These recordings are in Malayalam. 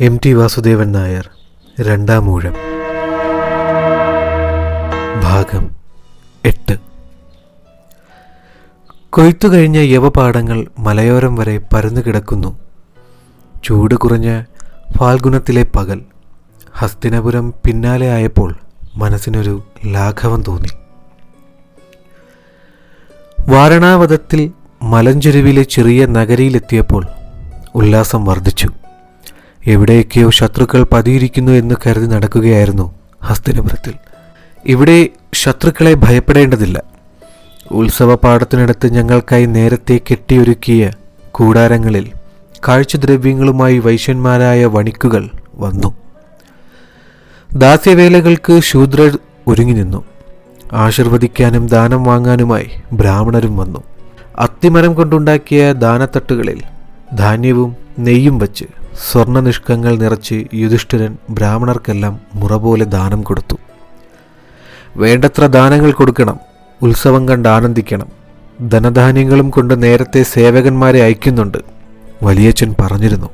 എം ടി വാസുദേവൻ നായർ രണ്ടാം ഊഴം. ഭാഗം എട്ട്. കൊയ്ത്തു കഴിഞ്ഞ യവപാടങ്ങൾ മലയോരം വരെ പരന്നു കിടക്കുന്നു. ചൂട് കുറഞ്ഞ ഫാൽഗുണത്തിലെ പകൽ ഹസ്തിനപുരം പിന്നാലെ ആയപ്പോൾ മനസ്സിനൊരു ലാഘവം തോന്നി. വാരണാവതത്തിൽ മലഞ്ചെരുവിലെ ചെറിയ നഗരിയിലെത്തിയപ്പോൾ ഉല്ലാസം വർദ്ധിച്ചു. എവിടെയൊക്കെയോ ശത്രുക്കൾ പതിയിരിക്കുന്നു എന്ന് കരുതി നടക്കുകയായിരുന്നു ഹസ്തിനപുരത്തിൽ. ഇവിടെ ശത്രുക്കളെ ഭയപ്പെടേണ്ടതില്ല. ഉത്സവ പാടത്തിനടുത്ത് ഞങ്ങൾക്കായി നേരത്തെ കെട്ടിയൊരുക്കിയ കൂടാരങ്ങളിൽ കാഴ്ചദ്രവ്യങ്ങളുമായി വൈശ്യന്മാരായ വണിക്കുകൾ വന്നു. ദാസ്യവേലകൾക്ക് ശൂദ്രർ ഒരുങ്ങി നിന്നു. ആശീർവദിക്കാനും ദാനം വാങ്ങാനുമായി ബ്രാഹ്മണരും വന്നു. അത്തിമരം കൊണ്ടുണ്ടാക്കിയ ദാനത്തട്ടുകളിൽ ധാന്യവും നെയ്യും വച്ച് സ്വർണനിഷ്കങ്ങൾ നിറച്ച് യുധിഷ്ഠിരൻ ബ്രാഹ്മണർക്കെല്ലാം മുറ പോലെ ദാനം കൊടുത്തു. വേണ്ടത്ര ദാനങ്ങൾ കൊടുക്കണം ഉത്സവം കണ്ട് ആനന്ദിക്കണം. ധനധാന്യങ്ങളും കൊണ്ട് നേരത്തെ സേവകന്മാരെ അയക്കുന്നുണ്ട് വലിയച്ഛൻ പറഞ്ഞിരുന്നു.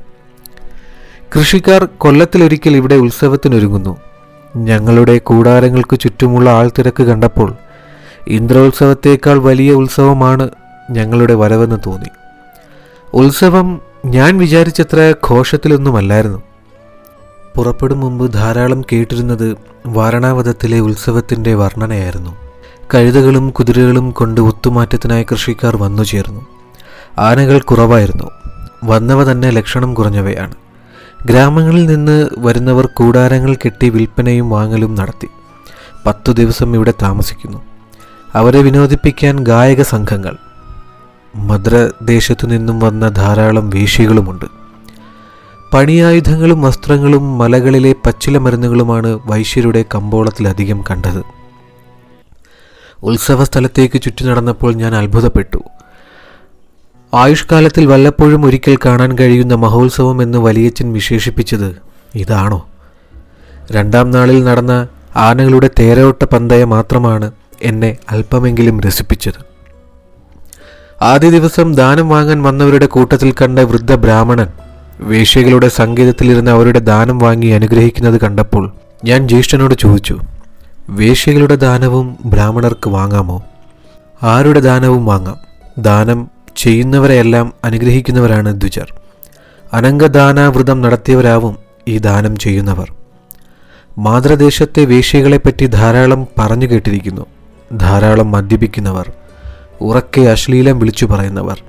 കൃഷിക്കാർ കൊല്ലത്തിലൊരിക്കൽ ഇവിടെ ഉത്സവത്തിനൊരുങ്ങുന്നു. ഞങ്ങളുടെ കൂടാരങ്ങൾക്ക് ചുറ്റുമുള്ള ആൾ തിരക്ക് കണ്ടപ്പോൾ ഇന്ദ്രോത്സവത്തേക്കാൾ വലിയ ഉത്സവമാണ് ഞങ്ങളുടെ വരവെന്ന് തോന്നി. ഉത്സവം ഞാൻ വിചാരിച്ചത്ര ഘോഷത്തിലൊന്നുമല്ലായിരുന്നു. പുറപ്പെടും മുമ്പ് ധാരാളം കേട്ടിരുന്നത് വാരണാവതത്തിലെ ഉത്സവത്തിന്റെ വർണനയായിരുന്നു. കഴുതകളും കുതിരകളും കൊണ്ട് ഒത്തുമാറ്റത്തിനായി കൃഷിക്കാർ വന്നു ചേർന്നു. ആനകൾ കുറവായിരുന്നു. വന്നവ തന്നെ ലക്ഷണം കുറഞ്ഞവയാണ്. ഗ്രാമങ്ങളിൽ നിന്ന് വരുന്നവർ കൂടാരങ്ങൾ കെട്ടി വിൽപ്പനയും വാങ്ങലും നടത്തി. പത്തു ദിവസം ഇവിടെ താമസിക്കുന്നു. അവരെ വിനോദിപ്പിക്കാൻ ഗായക സംഘങ്ങൾ. മദ്രദേശത്തു നിന്നും വന്ന ധാരാളം വേശ്യകളുമുണ്ട് പണിയായുധങ്ങളും വസ്ത്രങ്ങളും മലകളിലെ പച്ചില മരുന്നുകളുമാണ് വൈശ്യരുടെ കമ്പോളത്തിലധികം കണ്ടത്. ഉത്സവ സ്ഥലത്തേക്ക് ചുറ്റി നടന്നപ്പോൾ ഞാൻ അത്ഭുതപ്പെട്ടു. ആയുഷ്കാലത്തിൽ വല്ലപ്പോഴും ഒരിക്കൽ കാണാൻ കഴിയുന്ന മഹോത്സവം എന്ന് വലിയച്ഛൻ വിശേഷിപ്പിച്ചത് ഇതാണോ? രണ്ടാം നാളിൽ നടന്ന ആനകളുടെ തേരോട്ട പന്തയ മാത്രമാണ് എന്നെ അല്പമെങ്കിലും രസിപ്പിച്ചത്. ആദ്യ ദിവസം ദാനം വാങ്ങാൻ വന്നവരുടെ കൂട്ടത്തിൽ കണ്ട വൃദ്ധ ബ്രാഹ്മണൻ വേശ്യകളുടെ സംഗീതത്തിലിരുന്ന് അവരുടെ ദാനം വാങ്ങി അനുഗ്രഹിക്കുന്നത് കണ്ടപ്പോൾ ഞാൻ ജ്യേഷ്ഠനോട് ചോദിച്ചു വേശ്യകളുടെ ദാനവും ബ്രാഹ്മണർക്ക് വാങ്ങാമോ? ആരുടെ ദാനവും വാങ്ങാം? ദാനം ചെയ്യുന്നവരെയെല്ലാം അനുഗ്രഹിക്കുന്നവരാണ് ദ്വിജർ. അനംഗദാനാവ്രതം നടത്തിയവരാവും ഈ ദാനം ചെയ്യുന്നവർ. മാതൃദേശത്തെ വേശ്യകളെപ്പറ്റി ധാരാളം പറഞ്ഞു കേട്ടിരിക്കുന്നു ധാരാളം മദ്യപിക്കുന്നവർ ഉറക്കെ അശ്ലീലം വിളിച്ചു പറയുന്നവർ.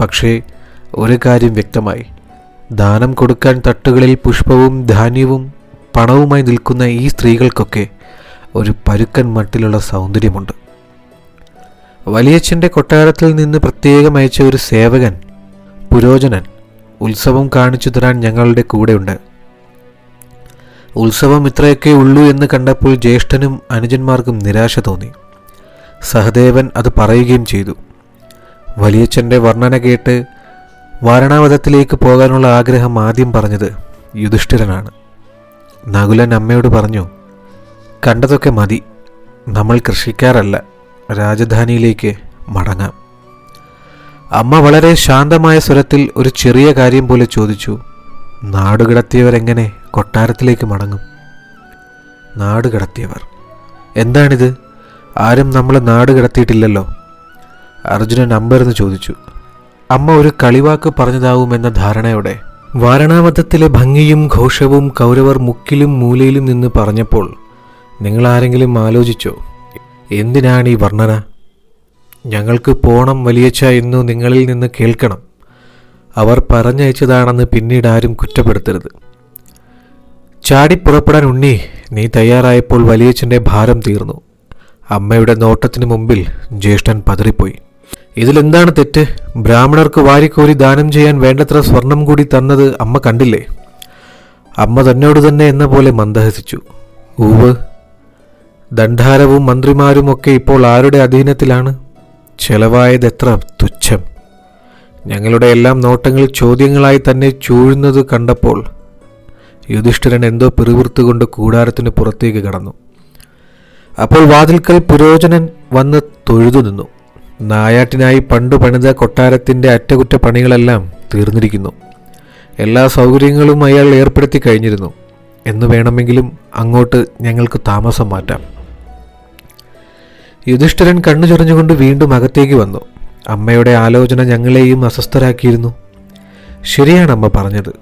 പക്ഷേ ഒരു കാര്യം വ്യക്തമായി. ദാനം കൊടുക്കാൻ തട്ടുകളിൽ പുഷ്പവും ധാന്യവും പണവുമായി നിൽക്കുന്ന ഈ സ്ത്രീകൾക്കൊക്കെ ഒരു പരുക്കൻ മട്ടിലുള്ള സൗന്ദര്യമുണ്ട്. വലിയച്ഛന്റെ കൊട്ടാരത്തിൽ നിന്ന് പ്രത്യേകം അയച്ച ഒരു സേവകൻ പുരോജനൻ ഉത്സവം കാണിച്ചു തരാൻ ഞങ്ങളുടെ കൂടെയുണ്ട്. ഉത്സവം ഇത്രയൊക്കെ ഉള്ളൂ എന്ന് കണ്ടപ്പോൾ ജ്യേഷ്ഠനും അനുജന്മാർക്കും നിരാശ തോന്നി. സഹദേവൻ അത് പറയുകയും ചെയ്തു. വലിയച്ഛന്റെ വർണന കേട്ട് വാരണാവതത്തിലേക്ക് പോകാനുള്ള ആഗ്രഹം ആദ്യം പറഞ്ഞത് യുധിഷ്ഠിരനാണ്. നകുലൻ അമ്മയോട് പറഞ്ഞു കണ്ടതൊക്കെ മതി. നമ്മൾ കൃഷിക്കാരല്ല. രാജധാനിയിലേക്ക് മടങ്ങാം. അമ്മ വളരെ ശാന്തമായ സ്വരത്തിൽ ഒരു ചെറിയ കാര്യം പോലെ ചോദിച്ചു നാടുകടത്തിയവരെങ്ങനെ കൊട്ടാരത്തിലേക്ക് മടങ്ങും? നാടുകടത്തിയവർ എന്താണിത്? ആരും നമ്മളെ നാട് കടത്തിയിട്ടില്ലല്ലോ. അർജുനൻ അമ്പെന്ന് ചോദിച്ചു. അമ്മ ഒരു കളിവാക്ക് പറഞ്ഞതാവുമെന്ന ധാരണയോടെ വാരണാമതത്തിലെ ഭംഗിയും ഘോഷവും കൗരവർ മുക്കിലും മൂലയിലും നിന്ന് പറഞ്ഞപ്പോൾ നിങ്ങൾ ആരെങ്കിലും ആലോചിച്ചോ? എന്തിനാണ് ഈ വർണന? ഞങ്ങൾക്ക് പോണം വലിയച്ച എന്നു നിങ്ങളിൽ നിന്ന് കേൾക്കണം. അവർ പറഞ്ഞയച്ചതാണെന്ന് പിന്നീട് ആരും കുറ്റപ്പെടുത്തരുത്. ചാടിപ്പുറപ്പെടാൻ ഉണ്ണി നീ തയ്യാറായപ്പോൾ വലിയച്ഛന്റെ ഭാരം തീർന്നു. അമ്മയുടെ നോട്ടത്തിന് മുമ്പിൽ ജ്യേഷ്ഠൻ പതറിപ്പോയി. ഇതിലെന്താണ് തെറ്റ്? ബ്രാഹ്മണർക്ക് വാരിക്കോരി ദാനം ചെയ്യാൻ വേണ്ടത്ര സ്വർണം കൂടി തന്നത് അമ്മ കണ്ടില്ലേ? അമ്മ തന്നോട് തന്നെ എന്ന പോലെ മന്ദഹസിച്ചു. ഊവ്. ദണ്ഡാരവും മന്ത്രിമാരുമൊക്കെ ഇപ്പോൾ ആരുടെ അധീനത്തിലാണ്? ചെലവായത് എത്ര തുച്ഛം. ഞങ്ങളുടെ എല്ലാം നോട്ടങ്ങൾ ചോദ്യങ്ങളായി തന്നെ ചൂഴുന്നത് കണ്ടപ്പോൾ യുധിഷ്ഠിരൻ എന്തോ പിറുവിർത്തുകൊണ്ട് കൂടാരത്തിന് പുറത്തേക്ക് കടന്നു. അപ്പോൾ വാതിൽക്കൽ പുരോചനൻ വന്ന് തൊഴുതു നിന്നു. നായാട്ടിനായി പണ്ടു പണിത കൊട്ടാരത്തിന്റെ അറ്റകുറ്റപ്പണികളെല്ലാം തീർന്നിരിക്കുന്നു. എല്ലാ സൗകര്യങ്ങളും അയാൾ ഏർപ്പെടുത്തി കഴിഞ്ഞിരുന്നു. എന്ന് വേണമെങ്കിലും അങ്ങോട്ട് ഞങ്ങൾക്ക് താമസം മാറ്റാം. യുധിഷ്ഠിരൻ കണ്ണു ചൊറിഞ്ഞുകൊണ്ട് വീണ്ടും അകത്തേക്ക് വന്നു. അമ്മയുടെ ആലോചന ഞങ്ങളെയും അസ്വസ്ഥരാക്കിയിരുന്നു. ശരിയാണ് അമ്മ പറഞ്ഞത്.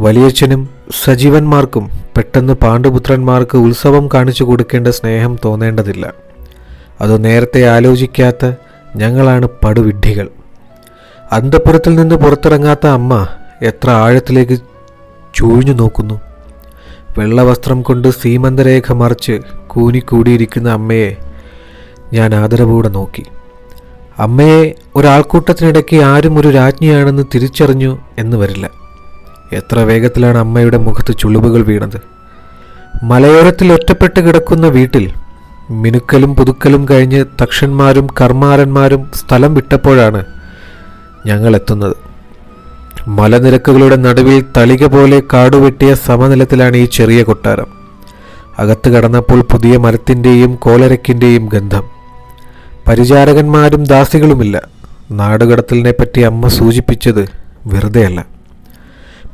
വലിയച്ഛനും സജീവന്മാർക്കും പെട്ടെന്ന് പാണ്ഡുപുത്രന്മാർക്ക് ഉത്സവം കാണിച്ചു കൊടുക്കേണ്ട സ്നേഹം തോന്നേണ്ടതില്ല. അത് നേരത്തെ ആലോചിക്കാത്ത ഞങ്ങളാണ് പടുവിഡ്ഢികൾ. അന്തപ്പുരത്തിൽ നിന്ന് പുറത്തിറങ്ങാത്ത അമ്മ എത്ര ആഴത്തിലേക്ക് ചൂഴിഞ്ഞു നോക്കുന്നു. വെള്ളവസ്ത്രം കൊണ്ട് സീമന്തരേഖ മറിച്ച് കൂനിക്കൂടിയിരിക്കുന്ന അമ്മയെ ഞാൻ ആദരവോടെ നോക്കി. അമ്മയെ ഒരാൾക്കൂട്ടത്തിനിടയ്ക്ക് ആരും ഒരു രാജ്ഞിയാണെന്ന് തിരിച്ചറിഞ്ഞു എന്ന് വരില്ല. എത്ര വേഗത്തിലാണ് അമ്മയുടെ മുഖത്ത് ചുളിവുകൾ വീണത്? മലയോരത്തിൽ ഒറ്റപ്പെട്ട് കിടക്കുന്ന വീട്ടിൽ മിനുക്കലും പുതുക്കലും കഴിഞ്ഞ് തക്ഷന്മാരും കർമാരന്മാരും സ്ഥലം വിട്ടപ്പോഴാണ് ഞങ്ങൾ എത്തുന്നത്. മലനിരക്കുകളുടെ നടുവിൽ തളിക പോലെ കാടുവെട്ടിയ സമനിലത്തിലാണ് ഈ ചെറിയ കൊട്ടാരം. അകത്ത് കടന്നപ്പോൾ പുതിയ മരത്തിന്റെയും കോലരക്കിന്റെയും ഗന്ധം. പരിചാരകന്മാരും ദാസികളുമില്ല. നാടുകടത്തലിനെ പറ്റി അമ്മ സൂചിപ്പിച്ചത് വെറുതെയല്ല.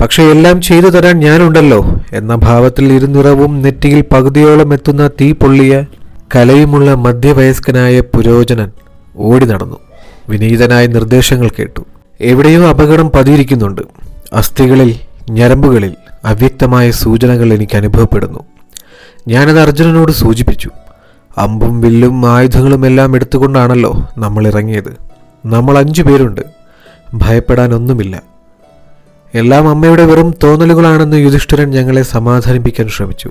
പക്ഷെ എല്ലാം ചെയ്തു തരാൻ ഞാനുണ്ടല്ലോ എന്ന ഭാവത്തിൽ ഇരുനിറവും നെറ്റിയിൽ പകുതിയോളം എത്തുന്ന തീ പൊള്ളിയ കലയുമുള്ള മധ്യവയസ്കനായ പുരോചനൻ ഓടി നടന്നു. വിനീതനായ നിർദ്ദേശങ്ങൾ കേട്ടു. എവിടെയോ അപകടം പതിയിരിക്കുന്നുണ്ട്. അസ്ഥികളിൽ ഞരമ്പുകളിൽ അവ്യക്തമായ സൂചനകൾ എനിക്ക് അനുഭവപ്പെടുന്നു. ഞാനത് അർജുനനോട് സൂചിപ്പിച്ചു. അമ്പും വില്ലും ആയുധങ്ങളും എല്ലാം എടുത്തുകൊണ്ടാണല്ലോ നമ്മൾ ഇറങ്ങിയത്. നമ്മൾ അഞ്ചു പേരുണ്ട്. ഭയപ്പെടാനൊന്നുമില്ല. എല്ലാം അമ്മയുടെ വെറും തോന്നലുകളാണെന്ന് യുധിഷ്ഠിരൻ ഞങ്ങളെ സമാധാനിപ്പിക്കാൻ ശ്രമിച്ചു.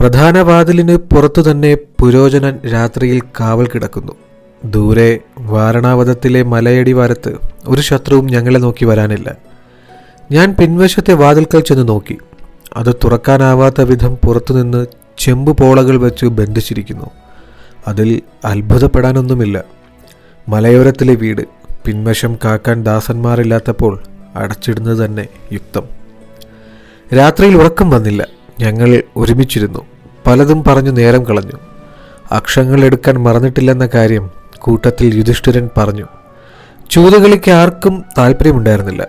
പ്രധാന വാതിലിന് പുറത്തു തന്നെ പുരോജനൻ രാത്രിയിൽ കാവൽ കിടക്കുന്നു. ദൂരെ വാരണാവതത്തിലെ മലയടി വാരത്ത് ഒരു ശത്രുവും ഞങ്ങളെ നോക്കി വരാനില്ല. ഞാൻ പിൻവശത്തെ വാതിൽക്കൽ ചെന്ന് നോക്കി. അത് തുറക്കാനാവാത്ത വിധം പുറത്തുനിന്ന് ചെമ്പ് പോളകൾ വെച്ച് ബന്ധിച്ചിരിക്കുന്നു. അതിൽ അത്ഭുതപ്പെടാനൊന്നുമില്ല. മലയോരത്തിലെ വീട്. പിൻവശം കാക്കാൻ ദാസന്മാരില്ലാത്തപ്പോൾ അടച്ചിടുന്നത് തന്നെ യുക്തം. രാത്രിയിൽ ഉറക്കം വന്നില്ല. ഞങ്ങൾ ഒരുമിച്ചിരുന്നു. പലതും പറഞ്ഞു നേരം കളഞ്ഞു. അക്ഷങ്ങൾ എടുക്കാൻ മറന്നിട്ടില്ലെന്ന കാര്യം കൂട്ടത്തിൽ യുധിഷ്ഠിരൻ പറഞ്ഞു. ചൂതുകളിക്ക് ആർക്കും താല്പര്യമുണ്ടായിരുന്നില്ല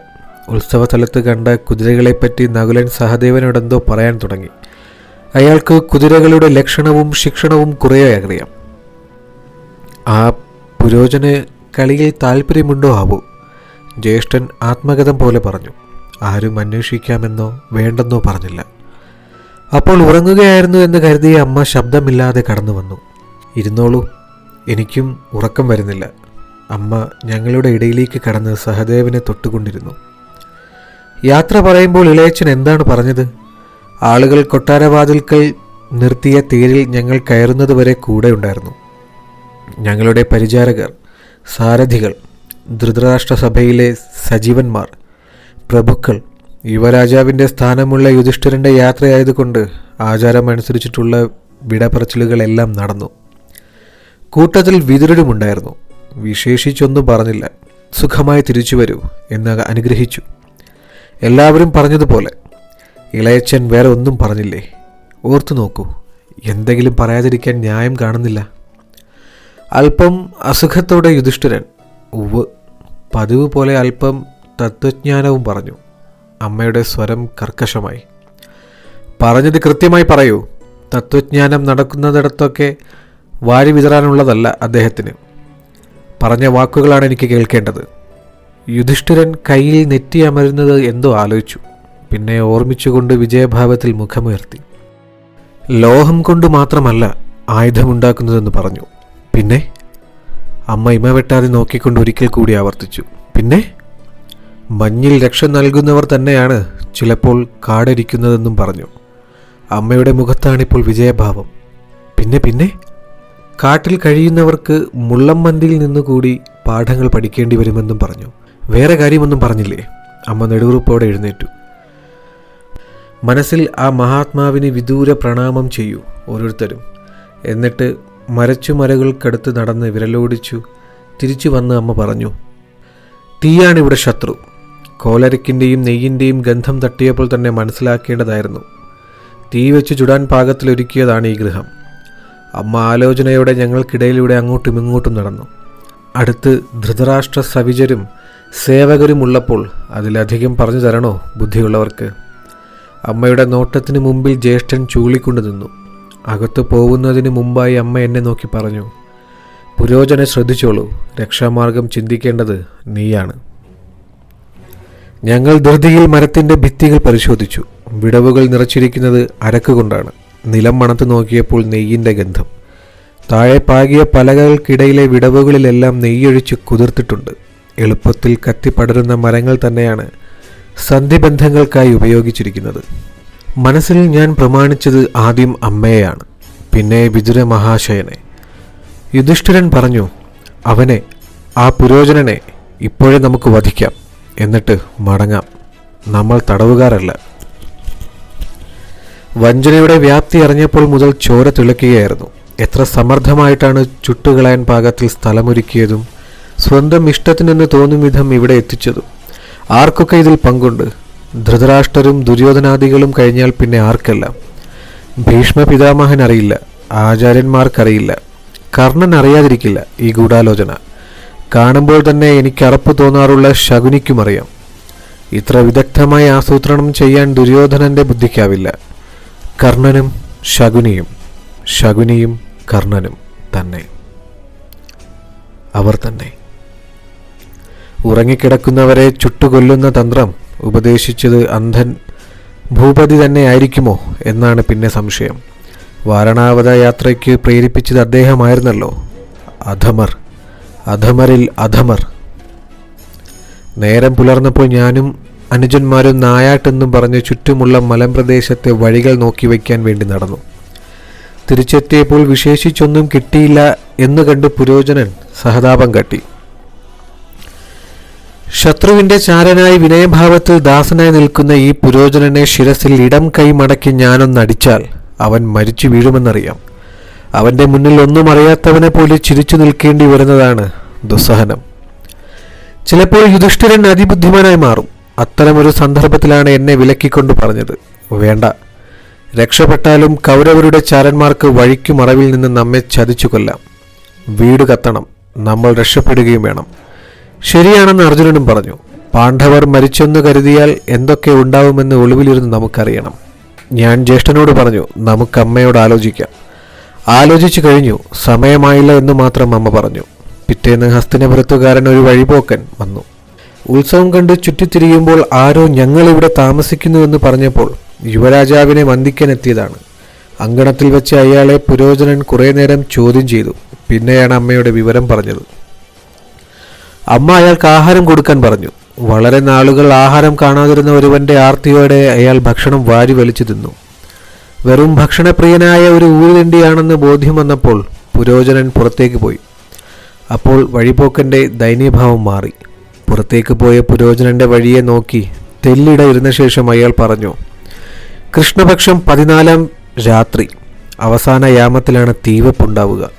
ഉത്സവസ്ഥലത്ത് കണ്ട കുതിരകളെപ്പറ്റി നകുലൻ സഹദേവനോടെന്തോ പറയാൻ തുടങ്ങി. അയാൾക്ക് കുതിരകളുടെ ലക്ഷണവും ശിക്ഷണവും കുറേ അറിയാം. ആ പുരോജന് കളിയിൽ താല്പര്യമുണ്ടോ ആവോ? ജ്യേഷ്ഠൻ ആത്മഗതം പോലെ പറഞ്ഞു ആരും അന്വേഷിക്കാമെന്നോ വേണ്ടെന്നോ പറഞ്ഞില്ല. അപ്പോൾ ഉറങ്ങുകയായിരുന്നു എന്ന് കരുതിയ അമ്മ ശബ്ദമില്ലാതെ കടന്നു വന്നു ഇരുന്നോളൂ എനിക്കും ഉറക്കം വരുന്നില്ല. അമ്മ ഞങ്ങളുടെ ഇടയിലേക്ക് കടന്ന് സഹദേവനെ തൊട്ടുകൊണ്ടിരുന്നു. യാത്ര പറയുമ്പോൾ ഇളയച്ചൻ എന്താണ് പറഞ്ഞത്? ആളുകൾ കൊട്ടാരവാതിൽക്കൽ നിർത്തിയ തേരിൽ ഞങ്ങൾ കയറുന്നതുവരെ കൂടെ ഉണ്ടായിരുന്നു. ഞങ്ങളുടെ പരിചാരകർ സാരഥികൾ ധൃതരാഷ്ട്രസഭയിലെ സജീവന്മാർ. പ്രഭുക്കൾ. യുവരാജാവിന്റെ സ്ഥാനമുള്ള യുധിഷ്ഠിരന്റെ യാത്രയായതുകൊണ്ട് ആചാരമനുസരിച്ചിട്ടുള്ള വിടപറച്ചിലുകളെല്ലാം നടന്നു. കൂട്ടത്തിൽ വിതുരരുമുണ്ടായിരുന്നു. വിശേഷിച്ചൊന്നും പറഞ്ഞില്ല. സുഖമായി തിരിച്ചു വരൂ എന്ന് അനുഗ്രഹിച്ചു. എല്ലാവരും പറഞ്ഞതുപോലെ. ഇളയച്ചൻ വേറെ ഒന്നും പറഞ്ഞില്ലേ? ഓർത്തു നോക്കൂ. എന്തെങ്കിലും പറയാതിരിക്കാൻ ന്യായം കാണുന്നില്ല. അല്പം അസുഖത്തോടെ യുധിഷ്ഠിരൻ ഉവ് പതിവ് പോലെ അല്പം തത്വജ്ഞാനവും പറഞ്ഞു. അമ്മയുടെ സ്വരം കർക്കശമായി. പറഞ്ഞത് കൃത്യമായി പറയൂ. തത്വജ്ഞാനം നടക്കുന്നിടത്തൊക്കെ വാരി വിതറാനുള്ളതല്ല അദ്ദേഹത്തിന്. പറഞ്ഞ വാക്കുകളാണ് എനിക്ക് കേൾക്കേണ്ടത്. യുധിഷ്ഠിരൻ കയ്യിൽ നെറ്റിയമരുന്നത് എന്തോ ആലോചിച്ചു. പിന്നെ ഓർമ്മിച്ചുകൊണ്ട് വിജയഭാവത്തിൽ മുഖമുയർത്തി. ലോഹം കൊണ്ട് മാത്രമല്ല ആയുധമുണ്ടാക്കുന്നതെന്ന് പറഞ്ഞു. പിന്നെ? അമ്മ ഇമ വെട്ടാതെ നോക്കിക്കൊണ്ട് ഒരിക്കൽ കൂടി ആവർത്തിച്ചു. പിന്നെ? മഞ്ഞിൽ രക്ഷ നൽകുന്നവർ തന്നെയാണ് ചിലപ്പോൾ കാടരിക്കുന്നതെന്നും പറഞ്ഞു. അമ്മയുടെ മുഖത്താണിപ്പോൾ വിജയഭാവം. പിന്നെ പിന്നെ? കാട്ടിൽ കഴിയുന്നവർക്ക് മുള്ളം മന്തിയിൽ നിന്നുകൂടി പാഠങ്ങൾ പഠിക്കേണ്ടി വരുമെന്നും പറഞ്ഞു. വേറെ കാര്യമൊന്നും പറഞ്ഞില്ലേ? അമ്മ നെടുവുറുപ്പോടെ എഴുന്നേറ്റു. മനസ്സിൽ ആ മഹാത്മാവിന് വിദൂര പ്രണാമം ചെയ്യൂ ഓരോരുത്തരും. എന്നിട്ട് മരച്ചുമരകൾക്കടുത്ത് നടന്ന് വിരലോടിച്ചു തിരിച്ചു വന്ന് അമ്മ പറഞ്ഞു തീയാണിവിടെ ശത്രു. കോലരക്കിന്റെയും നെയ്യിന്റെയും ഗന്ധം തട്ടിയപ്പോൾ തന്നെ മനസ്സിലാക്കേണ്ടതായിരുന്നു. തീ വെച്ച് ചുടാൻ പാകത്തിലൊരുക്കിയതാണ് ഈ ഗൃഹം. അമ്മ ആലോചനയോടെ ഞങ്ങൾക്കിടയിലൂടെ അങ്ങോട്ടും ഇങ്ങോട്ടും നടന്നു. അടുത്ത് ധൃതരാഷ്ട്ര സവിചരും സേവകരും ഉള്ളപ്പോൾ അതിലധികം പറഞ്ഞു തരണോ ബുദ്ധിയുള്ളവർക്ക്? അമ്മയുടെ നോട്ടത്തിന് മുമ്പിൽ ജ്യേഷ്ഠൻ ചൂളിക്കൊണ്ടു നിന്നു. അകത്ത് പോകുന്നതിന് മുമ്പായി അമ്മ എന്നെ നോക്കി പറഞ്ഞു പുരോജനെ ശ്രദ്ധിച്ചോളൂ രക്ഷാമാർഗം ചിന്തിക്കേണ്ടത് നീയാണ്. ഞങ്ങൾ ധൃതിയിൽ മരത്തിന്റെ ഭിത്തികൾ പരിശോധിച്ചു. വിടവുകൾ നിറച്ചിരിക്കുന്നത് അരക്കുകൊണ്ടാണ്. നിലം മണത്ത് നോക്കിയപ്പോൾ നെയ്യിന്റെ ഗന്ധം. താഴെ പാകിയ പലകൾക്കിടയിലെ വിടവുകളിലെല്ലാം നെയ്യൊഴിച്ച് കുതിർത്തിട്ടുണ്ട്. എളുപ്പത്തിൽ കത്തിപ്പടരുന്ന മരങ്ങൾ തന്നെയാണ് സന്ധിബന്ധങ്ങൾക്കായി ഉപയോഗിച്ചിരിക്കുന്നത്. മനസ്സിൽ ഞാൻ പ്രമാണിച്ചത് ആദ്യം അമ്മയെയാണ് പിന്നെ വിതുര മഹാശയനെ. യുധിഷ്ഠിരൻ പറഞ്ഞു അവനെ ആ പുരോജനനെ ഇപ്പോഴേ നമുക്ക് വധിക്കാം എന്നിട്ട് മടങ്ങാം. നമ്മൾ തടവുകാരല്ല. വഞ്ചനയുടെ വ്യാപ്തി അറിഞ്ഞപ്പോൾ മുതൽ ചോര തിളക്കുകയായിരുന്നു. എത്ര സമർത്ഥമായിട്ടാണ് ചുട്ടുകളയാൻ പാകത്തിൽ സ്ഥലമൊരുക്കിയതും സ്വന്തം ഇഷ്ടത്തിനെന്ന് തോന്നും വിധം ഇവിടെ എത്തിച്ചതും. ആർക്കൊക്കെ ഇതിൽ പങ്കുണ്ട്? ധൃതരാഷ്ട്രരും ദുര്യോധനാദികളും കഴിഞ്ഞാൽ പിന്നെ ആർക്കല്ല? ഭീഷ്മ പിതാമഹൻ അറിയില്ല ആചാര്യന്മാർക്കറിയില്ല കർണൻ അറിയാതിരിക്കില്ല ഈ ഗൂഢാലോചന. കാണുമ്പോൾ തന്നെ എനിക്ക് അറപ്പ് തോന്നാറുള്ള ശകുനിക്കും അറിയാം ഇത്ര വിദഗ്ധമായി ആസൂത്രണം ചെയ്യാൻ ദുര്യോധനന്റെ ബുദ്ധിക്കാവില്ല. കർണനും ശകുനിയും ശകുനിയും കർണനും തന്നെ. അവർ തന്നെ. ഉറങ്ങിക്കിടക്കുന്നവരെ ചുട്ടുകൊല്ലുന്ന തന്ത്രം ഉപദേശിച്ചത് അന്ധൻ ഭൂപതി തന്നെ ആയിരിക്കുമോ എന്നാണ് പിന്നെ സംശയം. വാരണാവത യാത്രയ്ക്ക് പ്രേരിപ്പിച്ചത് അദ്ദേഹമായിരുന്നല്ലോ. അധമർ. അധമറിൽ അധമർ. നേരം പുലർന്നപ്പോൾ ഞാനും അനുജന്മാരും നായാട്ടെന്നും പറഞ്ഞ് ചുറ്റുമുള്ള മലമ്പ്രദേശത്തെ വഴികൾ നോക്കി വയ്ക്കാൻ വേണ്ടി നടന്നു. തിരിച്ചെത്തിയപ്പോൾ വിശേഷിച്ചൊന്നും കിട്ടിയില്ല എന്ന് കണ്ട് പുരോജനൻ സഹതാപം കാട്ടി. ശത്രുവിന്റെ ചാരനായി വിനയഭാവത്തിൽ ദാസനായി നിൽക്കുന്ന ഈ പുരോജനനെ ശിരസിൽ ഇടം കൈ മടക്കി ഞാനൊന്നടിച്ചാൽ അവൻ മരിച്ചു വീഴുമെന്നറിയാം. അവന്റെ മുന്നിൽ ഒന്നും അറിയാത്തവനെ പോലെ ചിരിച്ചു നിൽക്കേണ്ടി വരുന്നതാണ് ദുസ്സഹനം. ചിലപ്പോൾ യുധിഷ്ഠിരൻ അതിബുദ്ധിമാനായി മാറും. അത്തരമൊരു സന്ദർഭത്തിലാണ് എന്നെ വിലക്കിക്കൊണ്ട് പറഞ്ഞത്. വേണ്ട. രക്ഷപ്പെട്ടാലും കൗരവരുടെ ചാരന്മാർക്ക് വഴിക്കു മറവിൽ നിന്ന് നമ്മെ ചതിച്ചു കൊല്ലാം. വീട് കത്തണം. നമ്മൾ രക്ഷപ്പെടുകയും വേണം. ശരിയാണെന്ന് അർജുനനും പറഞ്ഞു. പാണ്ഡവർ മരിച്ചെന്ന് കരുതിയാൽ എന്തൊക്കെ ഉണ്ടാവുമെന്ന് ഒളിവിലിരുന്ന് നമുക്കറിയണം. ഞാൻ ജ്യേഷ്ഠനോട് പറഞ്ഞു നമുക്ക് അമ്മയോട് ആലോചിക്കാം. ആലോചിച്ചു കഴിഞ്ഞു. സമയമായില്ല എന്ന് മാത്രം അമ്മ പറഞ്ഞു. പിറ്റേന്ന് ഹസ്തിനപുരത്തുകാരൻ ഒരു വഴിപോക്കൻ വന്നു. ഉത്സവം കണ്ട് ചുറ്റിത്തിരിയുമ്പോൾ ആരോ ഞങ്ങളിവിടെ താമസിക്കുന്നുവെന്ന് പറഞ്ഞപ്പോൾ യുവരാജാവിനെ വന്ദിക്കാനെത്തിയതാണ്. അങ്കണത്തിൽ വെച്ച് അയാളെ പുരോജനൻ കുറേ നേരം ചോദ്യം ചെയ്തു. പിന്നെയാണ് അമ്മയുടെ വിവരം പറഞ്ഞത്. അമ്മ അയാൾക്ക് ആഹാരം കൊടുക്കാൻ പറഞ്ഞു. വളരെ നാളുകൾ ആഹാരം കാണാതിരുന്ന ഒരുവന്റെ ആർത്തിയോടെ അയാൾ ഭക്ഷണം വാരി വലിച്ചു തിന്നു. വെറും ഭക്ഷണപ്രിയനായ ഒരു ഊരുതണ്ടിയാണെന്ന് ബോധ്യം വന്നപ്പോൾ പുരോചനൻ പുറത്തേക്ക് പോയി. അപ്പോൾ വഴിപോക്കന്റെ ദയനീയഭാവം മാറി. പുറത്തേക്ക് പോയ പുരോചനന്റെ വഴിയെ നോക്കി തെല്ലിട ഇരുന്ന ശേഷം അയാൾ പറഞ്ഞു കൃഷ്ണപക്ഷം പതിനാലാം രാത്രി. അവസാന യാമത്തിലാണ് തീവെപ്പുണ്ടാവുക.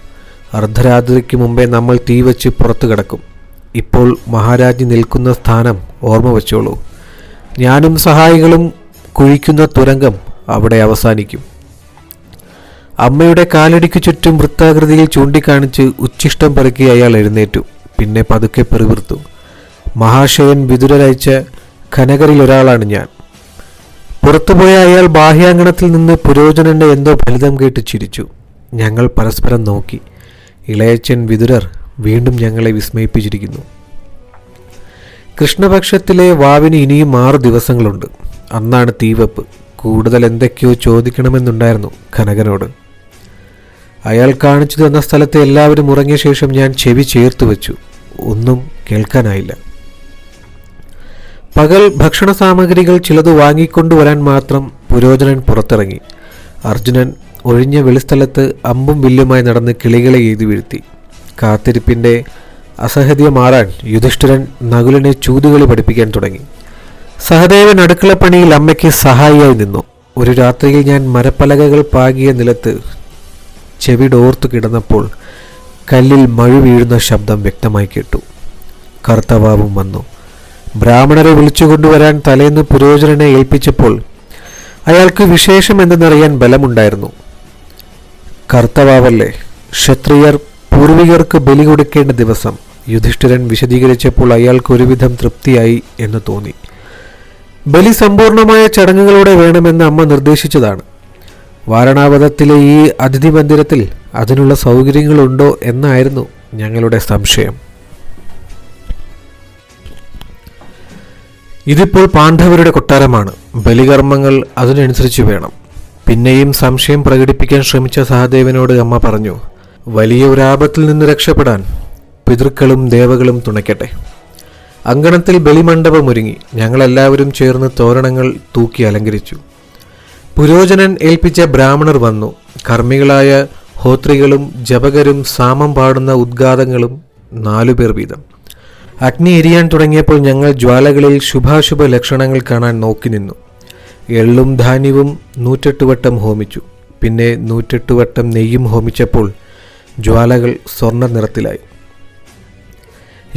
അർദ്ധരാത്രിക്ക് മുമ്പേ നമ്മൾ തീ വെച്ച് പുറത്തു കിടക്കും. ഇപ്പോൾ മഹാരാജ് നിൽക്കുന്ന സ്ഥാനം ഓർമ്മ വച്ചോളൂ. ഞാനും സഹായികളും കുഴിക്കുന്ന തുരങ്കം അവിടെ അവസാനിക്കും. അമ്മയുടെ കാലടിക്ക് ചുറ്റും വൃത്താകൃതിയിൽ ചൂണ്ടിക്കാണിച്ച് ഉച്ഛിഷ്ടം പെറുക്കി അയാൾ എഴുന്നേറ്റു. പിന്നെ പതുക്കെ പെറുവിർത്തു മഹാശയൻ വിതുരയച്ച ഖനകരിൽ ഒരാളാണ് ഞാൻ. പുറത്തുപോയ അയാൾ ബാഹ്യാങ്കണത്തിൽ നിന്ന് പുരോജനന്റെ എന്തോ ഫലിതം കേട്ട് ചിരിച്ചു. ഞങ്ങൾ പരസ്പരം നോക്കി. ഇളയച്ചൻ വിതുരർ വീണ്ടും ഞങ്ങളെ വിസ്മയിപ്പിച്ചിരിക്കുന്നു. കൃഷ്ണപക്ഷത്തിലെ വാവിന് ഇനിയും ആറ് ദിവസങ്ങളുണ്ട്. അന്നാണ് തീവപ്പ്. കൂടുതൽ എന്തൊക്കെയോ ചോദിക്കണമെന്നുണ്ടായിരുന്നു കനകനോട് അയാൾ കാണിച്ചു തന്ന സ്ഥലത്ത് എല്ലാവരും ഉറങ്ങിയ ശേഷം ഞാൻ ചെവി ചേർത്ത് വെച്ചു. ഒന്നും കേൾക്കാനായില്ല. പകൽ ഭക്ഷണ സാമഗ്രികൾ ചിലത് വാങ്ങിക്കൊണ്ടുവരാൻ മാത്രം പുരോജനൻ പുറത്തിറങ്ങി. അർജുനൻ ഒഴിഞ്ഞ വെളിസ്ഥലത്ത് അമ്പും വില്ലുമായി നടന്ന് കിളികളെ എഴുതി വീഴ്ത്തി. കാത്തിരിപ്പിന്റെ അസഹ്യത മാറാൻ യുധിഷ്ഠിരൻ നകുലിനെ ചൂതുകളി പഠിപ്പിക്കാൻ തുടങ്ങി. സഹദേവൻ അടുക്കളപ്പണിയിൽ അമ്മയ്ക്ക് സഹായിയായി നിന്നു. ഒരു രാത്രിയിൽ ഞാൻ മരപ്പലകകൾ പാകിയ നിലത്ത് ചെവിടോർത്തു കിടന്നപ്പോൾ കല്ലിൽ മഴ വീഴുന്ന ശബ്ദം വ്യക്തമായി കേട്ടു. കർത്തവാവും വന്നു. ബ്രാഹ്മണരെ വിളിച്ചുകൊണ്ടുവരാൻ തലേന്ന് പുരോജനനെ ഏൽപ്പിച്ചപ്പോൾ അയാൾക്ക് വിശേഷം എന്തെന്നറിയാൻ ബലമുണ്ടായിരുന്നു. കർത്തവാവല്ലേ ക്ഷത്രിയർ പൂർവികർക്ക് ബലി കൊടുക്കേണ്ട ദിവസം. യുധിഷ്ഠിരൻ വിശദീകരിച്ചപ്പോൾ അയാൾക്ക് ഒരുവിധം തൃപ്തിയായി എന്ന് തോന്നി. ബലി സമ്പൂർണമായ ചടങ്ങുകളോടെ വേണമെന്ന് അമ്മ നിർദ്ദേശിച്ചതാണ്. വാരണാവതത്തിലെ ഈ അതിഥി മന്ദിരത്തിൽ അതിനുള്ള സൗകര്യങ്ങളുണ്ടോ എന്നായിരുന്നു ഞങ്ങളുടെ സംശയം. ഇതിപ്പോൾ പാണ്ഡവരുടെ കൊട്ടാരമാണ്. ബലികർമ്മങ്ങൾ അതിനനുസരിച്ച് വേണം. പിന്നെയും സംശയം പ്രകടിപ്പിക്കാൻ ശ്രമിച്ച സഹദേവനോട് അമ്മ പറഞ്ഞു വലിയ ഒരു ആപത്തിൽ നിന്ന് രക്ഷപ്പെടാൻ പിതൃക്കളും ദേവകളും തുണയ്ക്കട്ടെ. അങ്കണത്തിൽ ബലിമണ്ഡപം ഒരുങ്ങി ഞങ്ങളെല്ലാവരും ചേർന്ന് തോരണങ്ങൾ തൂക്കി അലങ്കരിച്ചു. പുരോചനൻ ഏൽപ്പിച്ച ബ്രാഹ്മണർ വന്നു. കർമ്മികളായ ഹോത്രികളും ജപകരും സാമം പാടുന്ന ഉദ്ഗാതങ്ങളും നാലുപേർ വീതം. അഗ്നി എരിയാൻ തുടങ്ങിയപ്പോൾ ഞങ്ങൾ ജ്വാലകളിൽ ശുഭാശുഭ ലക്ഷണങ്ങൾ കാണാൻ നോക്കി നിന്നു. എള്ളും ധാന്യവും നൂറ്റെട്ട് വട്ടം ഹോമിച്ചു. പിന്നെ നൂറ്റെട്ട് വട്ടം നെയ്യും ഹോമിച്ചപ്പോൾ ജ്വാലകൾ സ്വർണ നിറത്തിലായി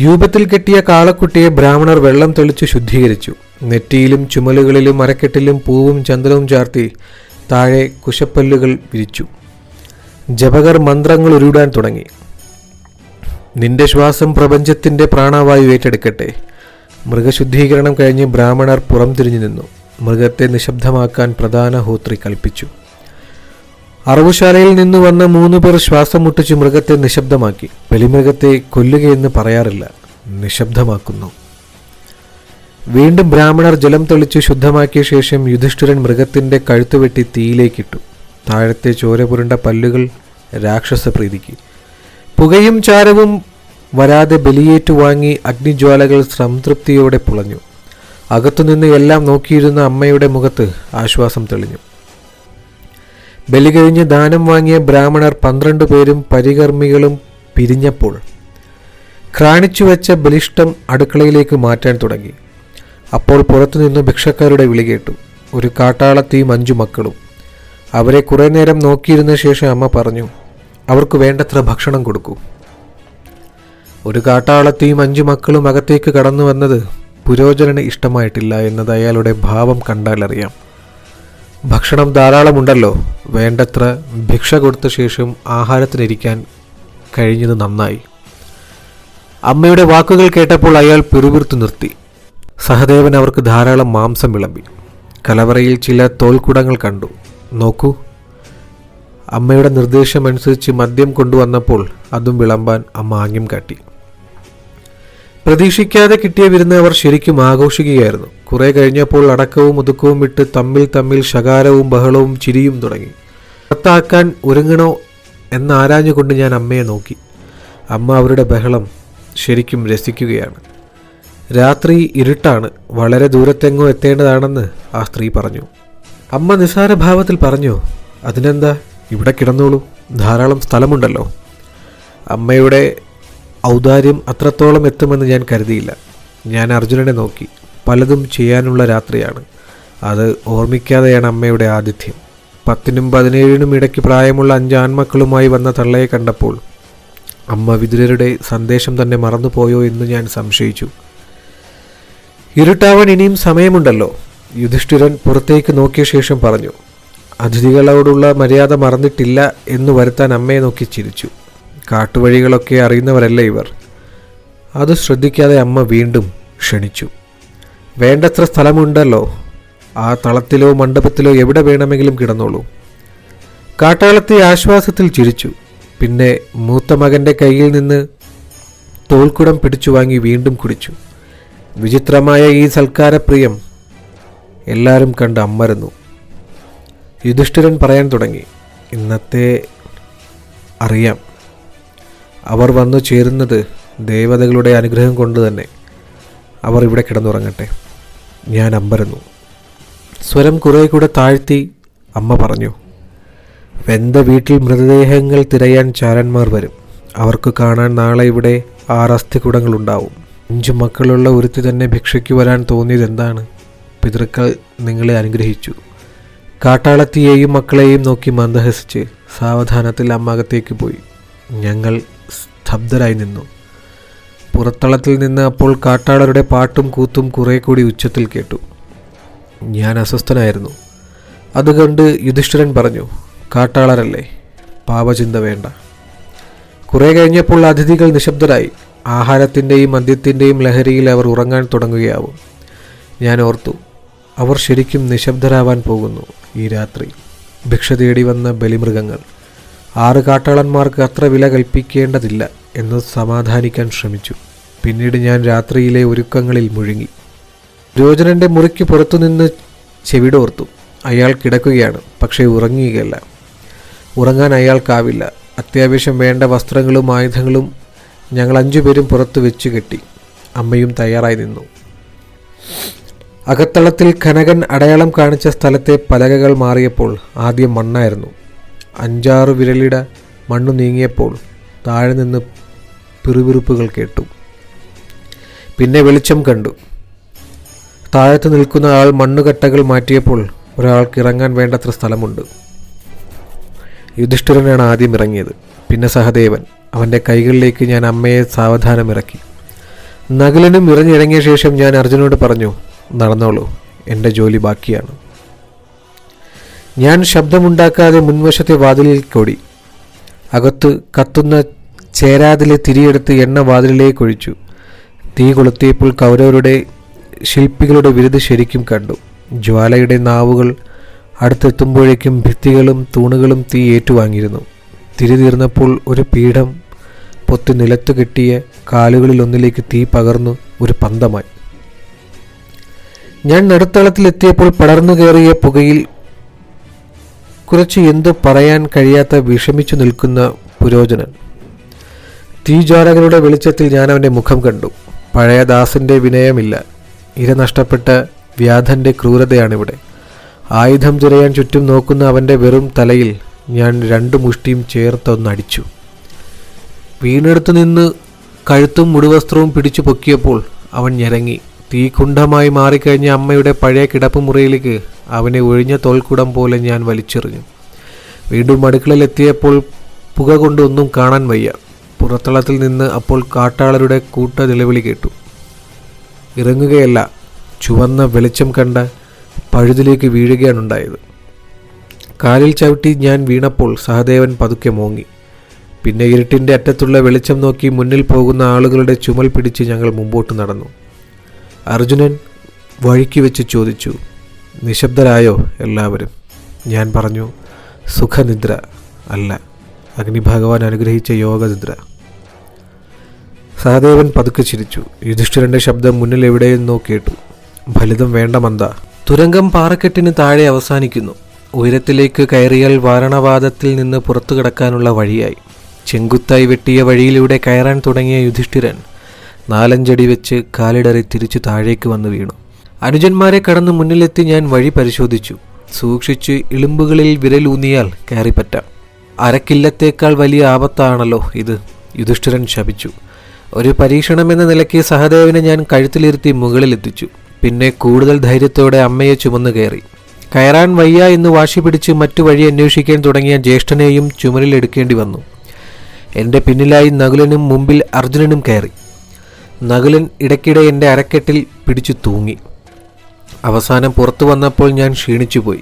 രൂപത്തിൽ കെട്ടിയ കാളക്കുട്ടിയെ ബ്രാഹ്മണർ വെള്ളം തെളിച്ച് ശുദ്ധീകരിച്ചു. നെറ്റിയിലും ചുമലുകളിലും മരക്കെട്ടിലും പൂവും ചന്ദ്രവും ചാർത്തി താഴെ കുശപ്പല്ലുകൾ വിരിച്ചു. ജപകർ മന്ത്രങ്ങൾ ഉരുടാൻ തുടങ്ങി. നിന്റെ ശ്വാസം പ്രപഞ്ചത്തിന്റെ പ്രാണവായു ഏറ്റെടുക്കട്ടെ. മൃഗശുദ്ധീകരണം കഴിഞ്ഞ് ബ്രാഹ്മണർ പുറം തിരിഞ്ഞു നിന്നു. മൃഗത്തെ നിശബ്ദമാക്കാൻ പ്രധാന ഹോത്രി കൽപ്പിച്ചു. അറവുശാലയിൽ നിന്ന് വന്ന മൂന്ന് പേർ ശ്വാസം മുട്ടിച്ച് മൃഗത്തെ നിശബ്ദമാക്കി. ബലിമൃഗത്തെ കൊല്ലുകയെന്ന് പറയാറില്ല. നിശബ്ദമാക്കുന്നു. വീണ്ടും ബ്രാഹ്മണർ ജലം തെളിച്ച് ശുദ്ധമാക്കിയ ശേഷം യുധിഷ്ഠിരൻ മൃഗത്തിന്റെ കഴുത്ത് വെട്ടി തീയിലേക്കിട്ടു. താഴത്തെ ചോര പുരണ്ട പല്ലുകൾ രാക്ഷസ പ്രീതിക്ക്. പുകയും ചാരവും വരാതെ ബലിയേറ്റു വാങ്ങി അഗ്നിജ്വാലകൾ സംതൃപ്തിയോടെ പുളഞ്ഞു. അകത്തുനിന്ന് എല്ലാം നോക്കിയിരുന്ന അമ്മയുടെ മുഖത്ത് ആശ്വാസം തെളിഞ്ഞു. ബലി കഴിഞ്ഞ് ദാനം വാങ്ങിയ ബ്രാഹ്മണർ പന്ത്രണ്ട് പേരും പരികർമ്മികളും പിരിഞ്ഞപ്പോൾ ക്രാണിച്ചു വെച്ച ബലിഷ്ടം അടുക്കളയിലേക്ക് മാറ്റാൻ തുടങ്ങി. അപ്പോൾ പുറത്തുനിന്ന് ഭിക്ഷക്കാരുടെ വിളി കേട്ടു. ഒരു കാട്ടാളത്തെയും അഞ്ചു മക്കളും. അവരെ കുറേ നേരം നോക്കിയിരുന്ന ശേഷം അമ്മ പറഞ്ഞു അവർക്ക് വേണ്ടത്ര ഭക്ഷണം കൊടുക്കൂ. ഒരു കാട്ടാളത്തെയും അഞ്ചു മക്കളും അകത്തേക്ക് കടന്നു വന്നത് പുരോചനന് ഇഷ്ടമായിട്ടില്ല എന്നത് അയാളുടെ ഭാവം കണ്ടാലറിയാം. ഭക്ഷണം ധാരാളമുണ്ടല്ലോ. വേണ്ടത്ര ഭിക്ഷ കൊടുത്ത ശേഷം ആഹാരത്തിനിരിക്കാൻ കഴിഞ്ഞത് നന്നായി. അമ്മയുടെ വാക്കുകൾ കേട്ടപ്പോൾ അയാൾ പിറുപിറുത്തു നിർത്തി. സഹദേവൻ അവർക്ക് ധാരാളം മാംസം വിളമ്പി. കലവറയിൽ ചില തോൽക്കുടങ്ങൾ കണ്ടു. നോക്കൂ. അമ്മയുടെ നിർദ്ദേശമനുസരിച്ച് മദ്യം കൊണ്ടുവന്നപ്പോൾ അതും വിളമ്പാൻ അമ്മ ആംഗ്യം കാട്ടി. പ്രതീക്ഷിക്കാതെ കിട്ടിയ വിരുന്ന് അവർ ശരിക്കും ആഘോഷിക്കുകയായിരുന്നു. കുറെ കഴിഞ്ഞപ്പോൾ അടക്കവും ഒതുക്കവും വിട്ട് തമ്മിൽ തമ്മിൽ ശകാരവും ബഹളവും ചിരിയും തുടങ്ങി. പുറത്താക്കാൻ ഒരുങ്ങണോ? എന്നാരാഞ്ഞുകൊണ്ട് ഞാൻ അമ്മയെ നോക്കി. അമ്മ അവരുടെ ബഹളം ശരിക്കും രസിക്കുകയാണ്. രാത്രി ഇരുട്ടാണ്. വളരെ ദൂരത്തെങ്ങോ എത്തേണ്ടതാണെന്ന് ആ സ്ത്രീ പറഞ്ഞു. അമ്മ നിസ്സാരഭാവത്തിൽ പറഞ്ഞു അതിനെന്താ? ഇവിടെ കിടന്നോളൂ. ധാരാളം സ്ഥലമുണ്ടല്ലോ. അമ്മയുടെ ഔദാര്യം അത്രത്തോളം എത്തുമെന്ന് ഞാൻ കരുതിയില്ല. ഞാൻ അർജുനനെ നോക്കി. പലതും ചെയ്യാനുള്ള രാത്രിയാണ്. അത് ഓർമ്മിക്കാതെയാണ് അമ്മയുടെ ആതിഥ്യം. പത്തിനും പതിനേഴിനും ഇടയ്ക്ക് പ്രായമുള്ള അഞ്ച് ആൺമക്കളുമായി വന്ന തള്ളയെ കണ്ടപ്പോൾ അമ്മ വിതുരരുടെ സന്ദേശം തന്നെ മറന്നുപോയോ എന്ന് ഞാൻ സംശയിച്ചു. ഇരുട്ടാവാൻ ഇനിയും സമയമുണ്ടല്ലോ യുധിഷ്ഠിരൻ പുറത്തേക്ക് നോക്കിയ ശേഷം പറഞ്ഞു. അതിഥികളോടുള്ള മര്യാദ മറന്നിട്ടില്ല എന്ന് വരുത്താൻ അമ്മയെ നോക്കി ചിരിച്ചു. കാട്ടുവഴികളൊക്കെ അറിയുന്നവരല്ല ഇവർ? അത് ശ്രദ്ധിക്കാതെ അമ്മ വീണ്ടും ക്ഷണിച്ചു. വേണ്ടത്ര സ്ഥലമുണ്ടല്ലോ. ആ തളത്തിലോ മണ്ഡപത്തിലോ എവിടെ വേണമെങ്കിലും കിടന്നോളൂ. കാട്ടാളത്തെ ആശ്വാസത്തിൽ ചിരിച്ചു. പിന്നെ മൂത്ത മകന്റെ കയ്യിൽ നിന്ന് തോൽക്കുടം പിടിച്ചു വാങ്ങി വീണ്ടും കുടിച്ചു. വിചിത്രമായ ഈ സൽക്കാരപ്രിയം എല്ലാവരും കണ്ട് അമ്മരുന്നു. യുധിഷ്ഠിരൻ പറയാൻ തുടങ്ങി. ഇന്നത്തെ അറിയാം. അവർ വന്നു ചേരുന്നത് ദേവതകളുടെ അനുഗ്രഹം കൊണ്ട് തന്നെ. അവർ ഇവിടെ കിടന്നുറങ്ങട്ടെ. ഞാൻ അമ്പരന്നു. സ്വരം കുറേ കൂടെ താഴ്ത്തി അമ്മ പറഞ്ഞു വെന്ത വീട്ടിൽ മൃതദേഹങ്ങൾ തിരയാൻ ചാരന്മാർ വരും. അവർക്ക് കാണാൻ നാളെ ഇവിടെ ആറ് അസ്ഥികുടങ്ങളുണ്ടാവും അഞ്ചു മക്കളുള്ള ഒരുത്തി തന്നെ ഭിക്ഷയ്ക്ക് വരാൻ തോന്നിയത് എന്താണ്? പിതൃക്കൾ നിങ്ങളെ അനുഗ്രഹിച്ചു. കാട്ടാളത്തിയെയും മക്കളെയും നോക്കി മന്ദഹസിച്ച് സാവധാനത്തിൽ അമ്മ അകത്തേക്ക് പോയി. ഞങ്ങൾ സ്തബ്ധരായി നിന്നു. പുറത്തളത്തിൽ നിന്ന് അപ്പോൾ കാട്ടാളരുടെ പാട്ടും കൂത്തും കുറെ കൂടി ഉച്ചത്തിൽ കേട്ടു. ഞാൻ അസ്വസ്ഥനായിരുന്നു. അത് കണ്ട് യുധിഷ്ഠിരൻ പറഞ്ഞു കാട്ടാളരല്ലേ പാപചിന്ത വേണ്ട. കുറെ കഴിഞ്ഞപ്പോൾ അതിഥികൾ നിശബ്ദരായി. ആഹാരത്തിന്റെയും മദ്യത്തിന്റെയും ലഹരിയിൽ അവർ ഉറങ്ങാൻ തുടങ്ങുകയാവും. ഞാൻ ഓർത്തു അവർ ശരിക്കും നിശബ്ദരാവാൻ പോകുന്നു ഈ രാത്രി. ഭിക്ഷ തേടി വന്ന ബലിമൃഗങ്ങൾ. ആറ് കാട്ടാളന്മാർക്ക് അത്ര വില കൽപ്പിക്കേണ്ടതില്ല എന്ന് സമാധാനിക്കാൻ ശ്രമിച്ചു. പിന്നീട് ഞാൻ രാത്രിയിലെ ഒരുക്കങ്ങളിൽ മുഴുങ്ങി രോചനന്റെ മുറിക്ക് പുറത്തുനിന്ന് ചെവിടോർത്തു. അയാൾ കിടക്കുകയാണ് പക്ഷേ ഉറങ്ങുകയല്ല. ഉറങ്ങാൻ അയാൾക്കാവില്ല. അത്യാവശ്യം വേണ്ട വസ്ത്രങ്ങളും ആയുധങ്ങളും ഞങ്ങൾ അഞ്ചുപേരും പുറത്തു വെച്ച് കെട്ടി. അമ്മയും തയ്യാറായി നിന്നു. അകത്തളത്തിൽ കനകൻ അടയാളം കാണിച്ച സ്ഥലത്തെ പലകകൾ മാറിയപ്പോൾ ആദ്യം മണ്ണായിരുന്നു. അഞ്ചാറ് വിരലിട മണ്ണു നീങ്ങിയപ്പോൾ താഴെ നിന്ന് പിറുപിറുപ്പുകൾ കേട്ടു. പിന്നെ വെളിച്ചം കണ്ടു. താഴത്ത് നിൽക്കുന്ന ആൾ മണ്ണുകട്ടകൾ മാറ്റിയപ്പോൾ ഒരാൾക്ക് ഇറങ്ങാൻ വേണ്ടത്ര സ്ഥലമുണ്ട്. യുധിഷ്ഠിരനാണ് ആദ്യം ഇറങ്ങിയത്. പിന്നെ സഹദേവൻ അവന്റെ കൈകളിലേക്ക് ഞാൻ അമ്മയെ സാവധാനം ഇറക്കി നകുലനും ഇറങ്ങിയിറങ്ങിയ ശേഷം ഞാൻ അർജുനോട് പറഞ്ഞു നടന്നോളൂ എന്റെ ജോലി ബാക്കിയാണ്. ഞാൻ ശബ്ദമുണ്ടാക്കാതെ മുൻവശത്തെ വാതിലിൽ കൊടി. അകത്ത് കത്തുന്ന ചേരാതിലെ തിരിയെടുത്ത് എണ്ണ വാതിലിലേക്ക് ഒഴിച്ചു. തീ കൊളുത്തിയപ്പോൾ കൗരവരുടെ ശില്പികളുടെ വിരുത് ശരിക്കും കണ്ടു. ജ്വാലയുടെ നാവുകൾ അടുത്തെത്തുമ്പോഴേക്കും ഭിത്തികളും തൂണുകളും തീ ഏറ്റുവാങ്ങിയിരുന്നു. തിരി തീർന്നപ്പോൾ ഒരു പീഠം പൊത്തി നിലത്തു കെട്ടിയ കാലുകളിലൊന്നിലേക്ക് തീ പകർന്നു ഒരു പന്തമായി. ഞാൻ നടുത്തളത്തിലെത്തിയപ്പോൾ പടർന്നു കയറിയ പുകയിൽ കുറച്ച് എന്തു പറയാൻ കഴിയാത്ത വിഷമിച്ചു നിൽക്കുന്ന പുരോചനൻ തീജ്വാലകളുടെ വെളിച്ചത്തിൽ ഞാൻ അവന്റെ മുഖം കണ്ടു. പഴയ ദാസിന്റെ വിനയമില്ല. ഇര നഷ്ടപ്പെട്ട വ്യാധന്റെ ക്രൂരതയാണിവിടെ. ആയുധം തിരയാൻ ചുറ്റും നോക്കുന്ന അവന്റെ വെറും തലയിൽ ഞാൻ രണ്ടു മുഷ്ടിയും ചേർത്തൊന്നടിച്ചു വീണെടുത്തു നിന്ന് കഴുത്തും മുടിവസ്ത്രവും പിടിച്ചു പൊക്കിയപ്പോൾ അവൻ ഞരങ്ങി. തീകുണ്ഠമായി മാറിക്കഴിഞ്ഞ അമ്മയുടെ പഴയ കിടപ്പ് മുറിയിലേക്ക് അവനെ ഒഴിഞ്ഞ തോൽക്കുടം പോലെ ഞാൻ വലിച്ചെറിഞ്ഞു. വീണ്ടും അടുക്കളയിലെത്തിയപ്പോൾ പുക കൊണ്ടൊന്നും കാണാൻ വയ്യ. പുറത്തളത്തിൽ നിന്ന് അപ്പോൾ കാട്ടാളരുടെ കൂട്ട നിലവിളി കേട്ടു. ഇറങ്ങുകയല്ല ചുവന്ന വെളിച്ചം കണ്ട പഴുതിലേക്ക് വീഴുകയാണുണ്ടായത്. കാലിൽ ചവിട്ടി ഞാൻ വീണപ്പോൾ സഹദേവൻ പതുക്കെ മോങ്ങി. പിന്നെ ഇരുട്ടിന്റെ അറ്റത്തുള്ള വെളിച്ചം നോക്കി മുന്നിൽ പോകുന്ന ആളുകളുടെ ചുമൽ പിടിച്ച് ഞങ്ങൾ മുമ്പോട്ട് നടന്നു. അർജുനൻ വഴിക്ക് വെച്ച് ചോദിച്ചു നിശബ്ദരായോ എല്ലാവരും? ഞാൻ പറഞ്ഞു സുഖനിദ്ര അല്ല അഗ്നിഭഗവാൻ അനുഗ്രഹിച്ച യോഗനിദ്ര. സഹദേവൻ പതുക്കെ ചിരിച്ചു. യുധിഷ്ഠിരന്റെ ശബ്ദം മുന്നിൽ എവിടെയെന്നോ കേട്ടു. ഫലിതം വേണ്ട മന്ദ. തുരങ്കം പാറക്കെട്ടിന് താഴെ അവസാനിക്കുന്നു. ഉയരത്തിലേക്ക് കയറിയാൽ വാരണവാദത്തിൽ നിന്ന് പുറത്തു കിടക്കാനുള്ള വഴിയായി. ചെങ്കുത്തായി വെട്ടിയ വഴിയിലൂടെ കയറാൻ തുടങ്ങിയ യുധിഷ്ഠിരൻ നാലഞ്ചടി വെച്ച് കാലിടറി തിരിച്ചു താഴേക്ക് വന്ന് വീണു. അനുജന്മാരെ കടന്ന് മുന്നിലെത്തി ഞാൻ വഴി പരിശോധിച്ചു. സൂക്ഷിച്ച് ഇളുമ്പുകളിൽ വിരലൂന്നിയാൽ കയറിപ്പറ്റാം. അരക്കില്ലത്തേക്കാൾ വലിയ ആപത്താണല്ലോ ഇത് യുധിഷ്ഠിരൻ ശപിച്ചു. ഒരു പരീക്ഷണമെന്ന നിലയ്ക്ക് സഹദേവനെ ഞാൻ കഴുത്തിലിരുത്തി മുകളിലെത്തിച്ചു. പിന്നെ കൂടുതൽ ധൈര്യത്തോടെ അമ്മയെ ചുമന്നു കയറി. കയറാൻ വയ്യ എന്ന് വാശി പിടിച്ച് മറ്റു വഴി അന്വേഷിക്കാൻ തുടങ്ങിയ ജ്യേഷ്ഠനെയും ചുമലിലെടുക്കേണ്ടി വന്നു. എന്റെ പിന്നിലായി നകുലനും മുമ്പിൽ അർജുനനും കയറി. നകുലൻ ഇടയ്ക്കിടെ എന്റെ അരക്കെട്ടിൽ പിടിച്ചു തൂങ്ങി. അവസാനം പുറത്തു വന്നപ്പോൾ ഞാൻ ക്ഷീണിച്ചുപോയി.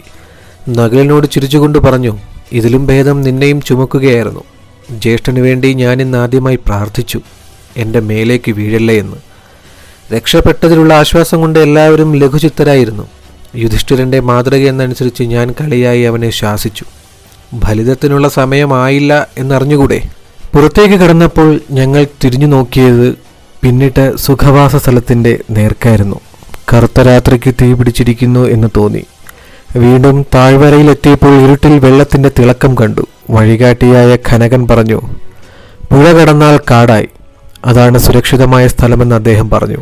നകുലനോട് ചിരിച്ചുകൊണ്ട് പറഞ്ഞു ഇതിലും ഭേദം നിന്നെയും ചുമക്കുകയായിരുന്നു. ജ്യേഷ്ഠന് വേണ്ടി ഞാൻ ഇന്ന് ആദ്യമായി പ്രാർത്ഥിച്ചു. എന്റെ മേലേക്ക് വീഴല്ലേ എന്ന്. രക്ഷപ്പെട്ടതിലുള്ള ആശ്വാസം കൊണ്ട് എല്ലാവരും ലഘുചിത്തരായിരുന്നു. യുധിഷ്ഠിരന്റെ മാതൃക എന്നനുസരിച്ച് ഞാൻ കളിയായി അവനെ ശാസിച്ചു. ഫലിതത്തിനുള്ള സമയമായില്ല എന്നറിഞ്ഞുകൂടെ? പുറത്തേക്ക് കടന്നപ്പോൾ ഞങ്ങൾ തിരിഞ്ഞു നോക്കിയത് പിന്നിട്ട സുഖവാസ സ്ഥലത്തിന്റെ നേർക്കായിരുന്നു. കറുത്ത രാത്രിക്ക് തീ പിടിച്ചിരിക്കുന്നു എന്ന് തോന്നി. വീണ്ടും താഴ്വരയിലെത്തിയപ്പോൾ ഇരുട്ടിൽ വെള്ളത്തിന്റെ തിളക്കം കണ്ടു. വഴികാട്ടിയായ ഖനകൻ പറഞ്ഞു പുഴ കടന്നാൽ കാടായി. അതാണ് സുരക്ഷിതമായ സ്ഥലമെന്ന് അദ്ദേഹം പറഞ്ഞു.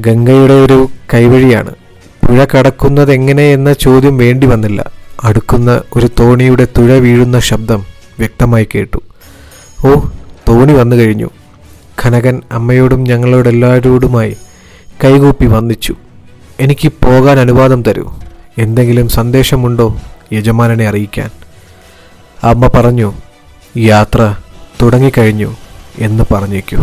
ഗംഗയുടെ ഒരു കൈവഴിയാണ്. പുഴ കടക്കുന്നത് എന്ന ചോദ്യം വേണ്ടി വന്നില്ല. അടുക്കുന്ന ഒരു തോണിയുടെ തുഴ വീഴുന്ന ശബ്ദം വ്യക്തമായി കേട്ടു. ഓ തോണി വന്നു കഴിഞ്ഞു ഖനകൻ അമ്മയോടും ഞങ്ങളോടെല്ലാവരോടുമായി കൈകൂപ്പി വന്നിച്ചു എനിക്ക് പോകാൻ അനുവാദം തരൂ. എന്തെങ്കിലും സന്ദേശമുണ്ടോ യജമാനനെ അറിയിക്കാൻ? അമ്മ പറഞ്ഞു യാത്ര തുടങ്ങിക്കഴിഞ്ഞു എന്ന് പറഞ്ഞേക്കൂ.